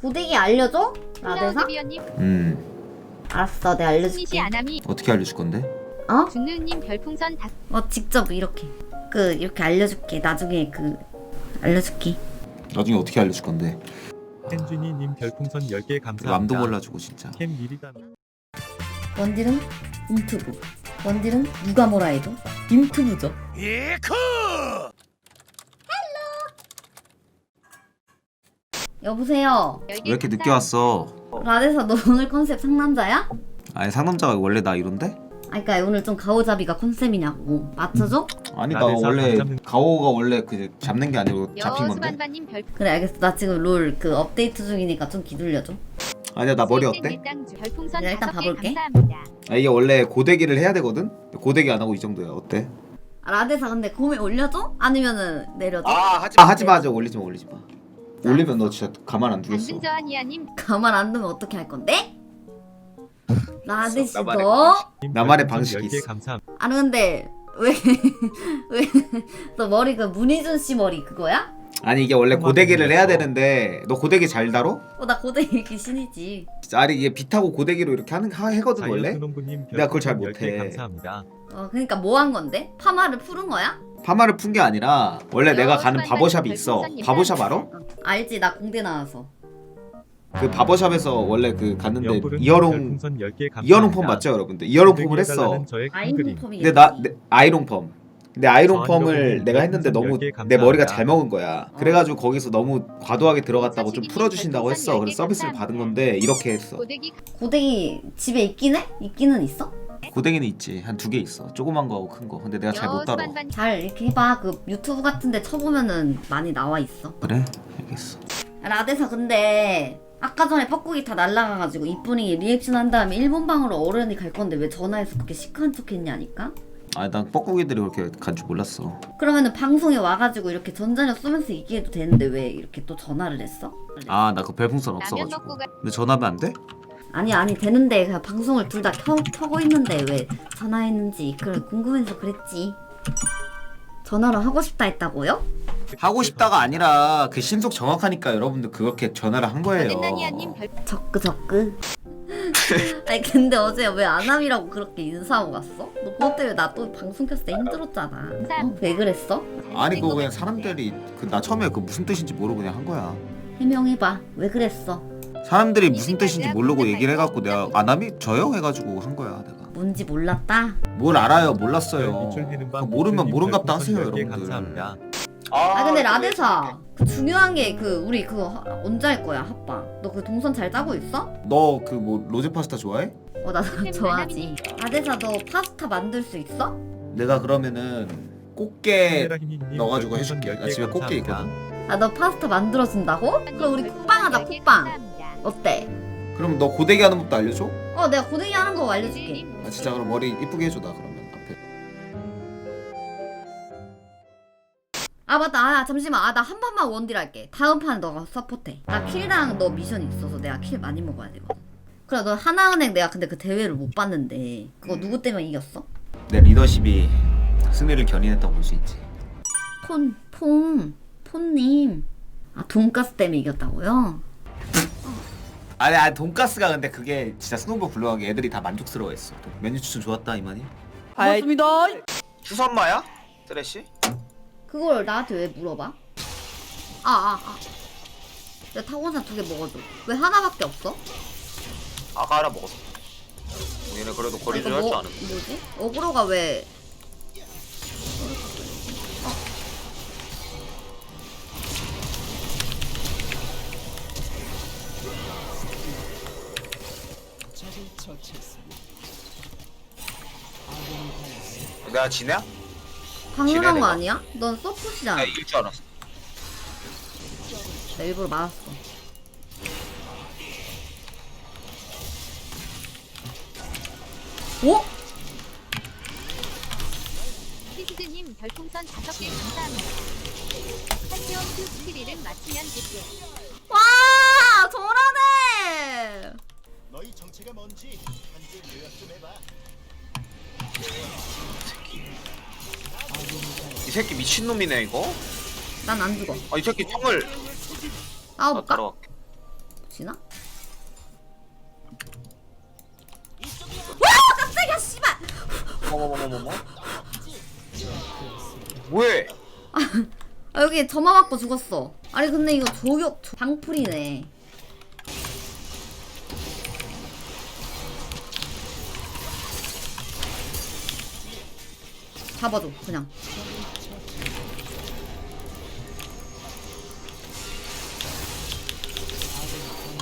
고데기 알려줘? 라데사? 비언님 음 알았어 내가 알려줄게 아나미 어떻게 알려줄 건데? 어? 준느님 별풍선 다섯 어 직접 이렇게 그 이렇게 알려줄게 나중에 그 알려줄게 나중에 어떻게 알려줄 건데? hen준이님 별풍선 10개 감사합니다. 맘도 몰라주고 진짜. 캠 미리다. 원딜은 인투브 원딜은 누가 뭐라 해도 인투브죠 여보세요 왜 이렇게 늦게 왔어? 라데사 너 오늘 컨셉 상남자야? 아니 상남자가 원래 나 이런데? 아 그니까 오늘 좀 가오잡이가 컨셉이냐고 맞춰줘? 아니 나 원래 가오가 원래 그 잡는 게 아니고 잡힌 건데. 여수반반님 별 그래 알겠어 나 지금 롤 그 업데이트 중이니까 좀 기다려줘 아니야 나 머리 어때? 별풍선 야, 일단 다섯 개 봐볼게. 감사합니다. 아 이게 원래 고데기를 해야 되거든. 고데기 안 하고 이 정도야. 어때? 아, 라데사 근데 곰에 올려줘? 아니면은 내려줘? 하지 마. 아, 하지 마. 하지 마. 올리지 마. 올리지 마. 올리면 너 진짜 가만 안 두겠어. 당근저한이야님 가만 안 두면 어떻게 할 건데? 나만의 너? 나만의 방식이 10개 있어. 감사합니다. 아니 근데 왜 왜너 머리 그 문희준 씨 머리 그거야? 아니 이게 원래 고데기를 해야 되는데 너 고데기 잘 다뤄? 어 나 고데기 귀신이지. 진짜 아니 이게 비타고 고데기로 이렇게 하는 하, 해거든 원래. 내가 그걸 잘 별풍선 10개 못해. 감사합니다. 어 그러니까 뭐 한 건데? 파마를 푸른 거야? 파마를 푼 게 아니라 원래 여, 내가 가는 바버샵이 사진 있어. 바버샵 알아? 어, 알지 나 공대 나와서. 그 바버샵에서 원래 그 갔는데 이어롱 별풍선 10개 감사합니다. 이어롱 펌 맞죠 여러분들? 이어롱 펌을 했어. 해달라는 저의 큰 아이롱 그림. 펌이. 근데 나 내, 아이롱 펌. 근데 아이롱 펌을 내가 했는데 너무 10개 내. 머리가 잘 먹은 거야. 어. 그래가지고 거기서 너무 과도하게 들어갔다고 좀 풀어주신다고 했어. 그래서 서비스를 10개 받은 건데 이렇게 했어. 고데기 고데기 집에 있긴 해? 있기는 있어? 고데기는 있지. 한 두 개 있어. 조그만 거하고 큰 거. 근데 내가 잘 못 다뤄. 잘 이렇게 해봐. 그 유튜브 같은데 쳐보면은 많이 나와 있어. 그래? 알겠어. 라데사 근데 아까 전에 뻐꾸기 다 날라가가지고 이쁜이 리액션 한 다음에 일본 방으로 어른이 갈 건데 왜 전화해서 그렇게 시크한 척했냐니까? 아니 난 뻐꾸기들이 그렇게 간 줄 몰랐어. 그러면은 방송에 와가지고 이렇게 전자녀 쏘면서 얘기해도 되는데 왜 이렇게 또 전화를 했어? 아나 그 별풍선 없어가지고. 근데 전화하면 안 돼? 아니 아니 되는데 그냥 방송을 둘 다 켜고 있는데 왜 전화했는지 그래 궁금해서 그랬지 전화를 하고 싶다 했다고요? 하고 싶다가 아니라 그 신속 정확하니까 여러분들 그렇게 전화를 한 거예요. 별 적그 적그 아니 근데 어제 왜 아남이라고 그렇게 인사하고 갔어? 너 그것 때문에 나 또 방송 켰을 때 힘들었잖아 어? 왜 그랬어? 아니 그거 그냥 사람들이 그 나 처음에 그 무슨 뜻인지 모르고 그냥 한 거야. 해명해봐 왜 그랬어? 사람들이 무슨 뜻인지 모르고 얘기를 해갖고 내가 아남이 저요 해가지고 한 거야 내가. 뭔지 몰랐다? 뭘 알아요 몰랐어요. 그거 밤 모르면 모른갑다 하세요 별풍선 10개 여러분들. 감사합니다. 아 근데 라데사 그 중요한 게 그 우리 그거 하- 언제 할 거야 합방 너 그 동선 잘 짜고 있어? 너 그 뭐 로제 파스타 좋아해? 어나 좋아하지 라데사 너 파스타 만들 수 있어? 내가 그러면은 꽃게 넣어가지고 해줄게. 나 10개 집에 꽃게 감사합니다. 아너 파스타 만들어준다고? 그럼 우리 쿡방하자 쿡방 어때? 그럼 너 고데기 하는 법도 알려줘? 어 내가 고데기 하는 거 알려줄게 아 진짜 그럼 머리 이쁘게 해줘 나 그러면 앞에. 아 맞다 아 잠시만 아 나 한 판만 원딜 할게 다음 판 너가 서포트해 나 킬이랑 너 미션이 있어서 내가 킬 많이 먹어야 되거든 그래 너 하나은행 내가 근데 그 대회를 못 봤는데 그거 누구 때문에 이겼어? 내 리더십이 승리를 견인했다고 볼 수 있지. 폰, 폰, 폰님 아 돈가스 때문에 이겼다고요? 아니 아니 돈가스가 근데 그게 진짜 스노우볼 불러가게 애들이 다 만족스러워했어. 메뉴 추천 좋았다 이만희. 고맙습니다. 추선마야? 쓰레쉬? 그걸 나한테 왜 물어봐? 아 아 아 내가 타곤산 두 개 먹어줘 왜 하나밖에 없어? 아까 하나 먹었어. 얘네 그래도 이거 거리줄 할줄 뭐, 아는. 뭐지? 어그로가 왜 내가 지냐? 방문한 거 지네네가. 아니야? 넌 서포트잖아 나 이길 줄 알았어. 나 일부러 맞았어 오? 피스님 별풍선 다섯 개 감사합니다. 한태원 큐 스킬을 맞추면 됐게. 정체가 뭔지 한줄 요약 좀 해봐. 이 새끼 미친 놈이네 이거. 난 안 죽어 아 이 새끼 총을 나 싸워볼까? 따라갈게. 지나? 와 깜짝이야 씨발 어머머머머머. 뭐해? 아 여기 점화 맞고 죽었어 아니 근데 이거 저격 방풀이네 잡아줘 그냥.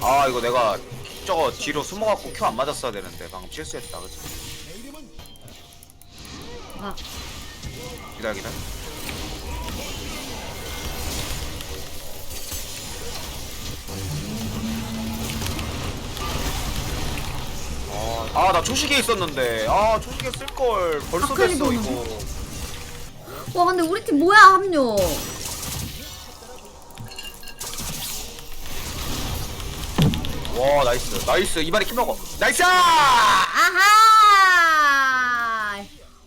아 이거 내가 저거 뒤로 숨어갖고 큐 안 맞았어야 되는데 방금 실수했다 그치? 아. 기다려 기다 아 나 초식에 있었는데. 아 초식에 쓸걸. 벌써 아칼리 됐어 보는 이거. 와 근데 우리 팀 뭐야 합류? 와 나이스. 나이스. 이번에 키 먹어. 나이스! 아하!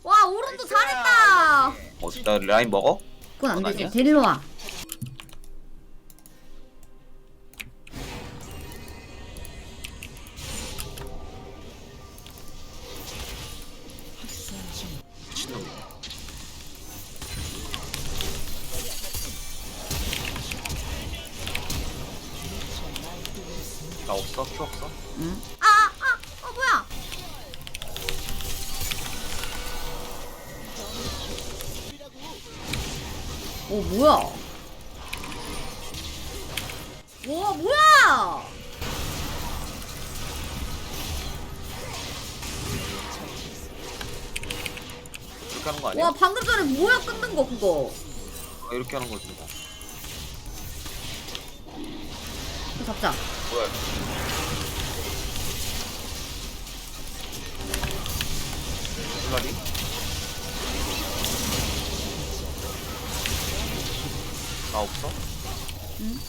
와 오른도 잘했다. 어나 라인 먹어? 그건 안 그건 되지. 아니야? 데리러 와 나 없어? 큐 없어? 응? 아, 아, 어 뭐야? 오 뭐야? 와 뭐야? 이렇게 하는 거 아니야? 와 방금 전에 뭐야 끊는 거 그거? 아, 이렇게 하는 거지 뭐 잡자. 뭐야 플라리? 나 없어? 응?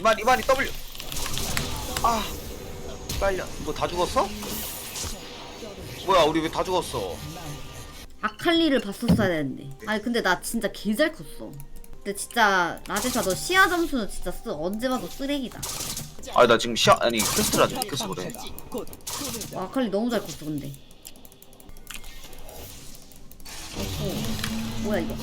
이만 이만이 W 아 빨려 뭐다 죽었어? 뭐야 우리 왜 다 죽었어 아칼리를 봤었어야 되는데. 아니 근데 나 진짜 개 잘 컸어. 근데 진짜 라데사 너 시야 점수는 진짜 쓰 언제 봐도 쓰레기다. 아니 나 지금 시야 아니 퀘스트를 아직 못했어 그래 와 아칼리 너무 잘 컸어 근데. 오, 뭐야 이거?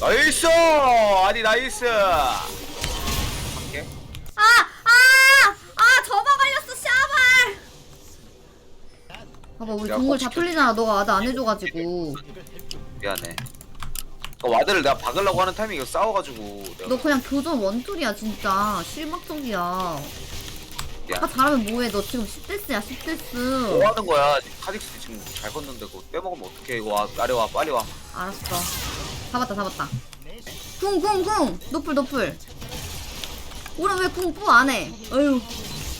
나이스 아니 나이스 갈게 아! 아! 아! 저만 걸렸어 샤발! 봐봐 우리 야, 동물 다꼭 털리잖아 너가 와드 안 해줘가지고 미안해. 그 와드를 내가 박으려고 하는 타이밍에 싸워가지고 내가 너 그냥 교전 원툴이야 진짜. 실망적이야. 야. 아까 잘하면 뭐해? 너 지금 10데스야 10데스. 뭐 하는 거야? 카직스 지금 잘 걷는데 그거 빼먹으면 어떡해? 이거 와 아래 와 빨리 와. 알았어. 잡았다 잡았다. 궁 궁 궁! 노플 노플. 오른 왜 궁뿌 안 해? 어휴.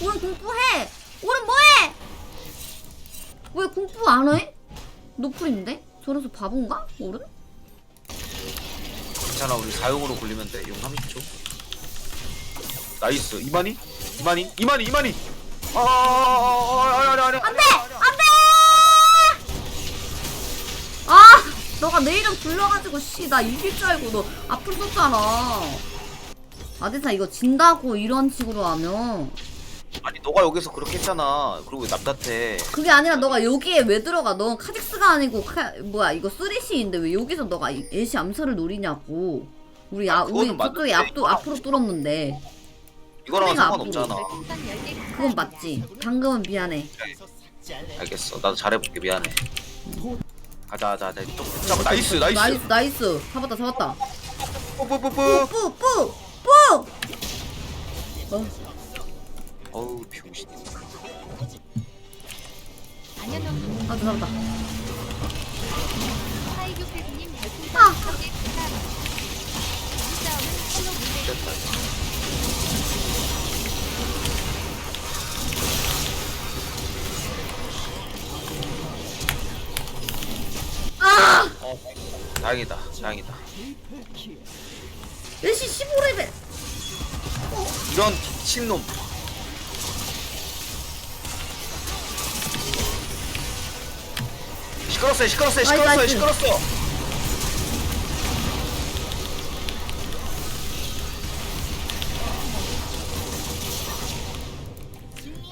오른 궁뿌 해! 오른 뭐 해? 왜 궁뿌 안 해? 노플인데? 저래서 바본가? 오른? 괜찮아 우리 사용으로 굴리면 돼용 30초 나이스 이만희? 이만희? 이만희 이만희 아아아아아아아아 안돼! 안돼! 아! 너가 내 이름 불러가지고 씨 나 이길 줄 알고 너 앞을 썼잖아 아데사 이거 진다고 이런 식으로 하면 아니 너가 여기서 그렇게 했잖아. 그리고 왜 남탓해. 그게 아니라 너가 여기에 왜 들어가? 넌 카직스가 아니고 카, 뭐야 이거 쓰리시인데 왜 여기서 너가 이- 애쉬 암살을 노리냐고. 우리 아, 아, 우리 그거는 저쪽에 맞는데, 앞도 앞으로 뚫었는데. 이거랑은 소리가 상관없잖아. 별풍선 10개 감사합니다. 그건 맞지. 방금은 미안해. 알겠어. 나도 잘해볼게. 미안해. 가자 가자. 가자 또 잡아 나이스 나이스. 나이스 나이스. 잡았다 잡았다. 뿌뿌뿌뿌 뿌뿌뿌뿌 어, 어우 병신이 아 죄송합니다 다행이다, 다행이다 몇시 15레벨 이런 미친놈 시끄러워 시끄러워 시끄러워 시끄럽어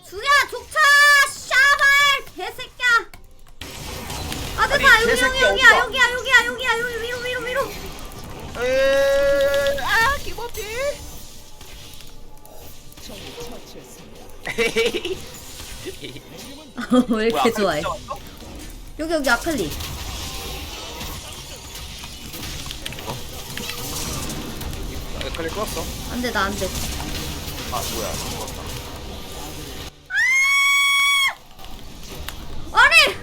죽여 족차 샤발 개새끼야. 아 됐다. 아니, 여기 여기 여기야 오빠. 여기야 여기야 여기야 여기 위로 위로 위로. 에아 김호피 왜 이렇게 좋아해? 여기 여기 아칼리. 헷갈리 끌었어. 안돼 나 안돼. 아 뭐야 죽었다. 아니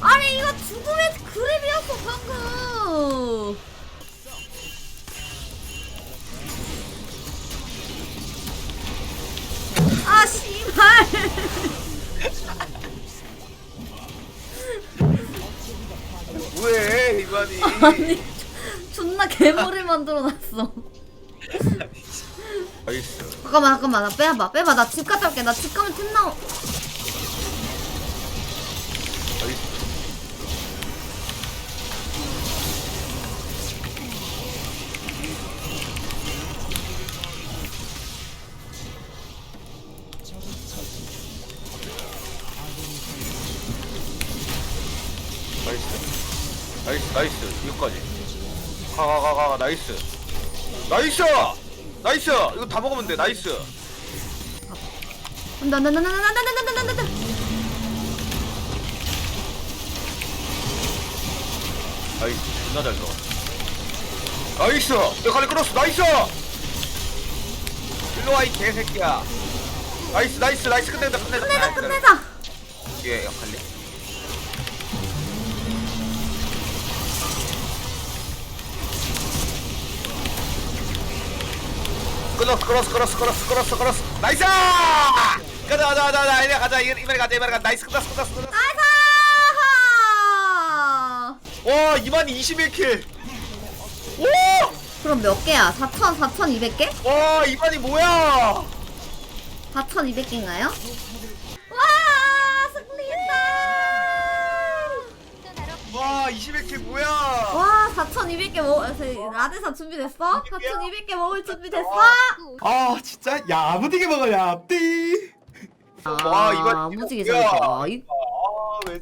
아니 이거 죽음의 그랩이었어 방금. 아 씨발. 뭐해 이만이. 아니 존나 괴물을 만들어놨어. 나이스. 잠깐만 잠깐만 나 빼봐 빼봐 나 집 갔다 올게 나 집 가면 템 나오. 나이스. 나이스, 나이스. 이거까지. 가, 가, 가, 가, 가. 나이스. 나이스! 나이스! 이거 다 먹으면 돼, 나이스. 나나나나나나나나나나나. 나이스. 존나 잘 들어. 나이스! 내가 칼리 끌었어, 나이스! 일로 와, 이 개새끼야. 나이스, 나이스, 나이스. 끝내자, 끝내자. 끝내자 끝내자. 예, 칼리. 끊었어, 끊었어, 끊었어, 끊었어, 끊었어, 끊었어. 나이스! 가자, 가자, 가자, 가자, 이래 가자, 이래 이래 가자, 이래 가자. 나이스, 끝났어, 끝났어, 끝났어. 나이스. 와, 2만 21킬. 오! 그럼 몇 개야? 4천 4,200개? 와, 2만이 뭐야? 4,200개인가요? 와 승리했다. 와, 21킬 뭐야? 와 4,200개 먹 라데사 준비됐어? 4,200개 먹을 준비됐어? 아 진짜 야무지게 먹어 야띠 아, 와, 이거 무지개 뭐야? 잘했다. 이- 아, 왜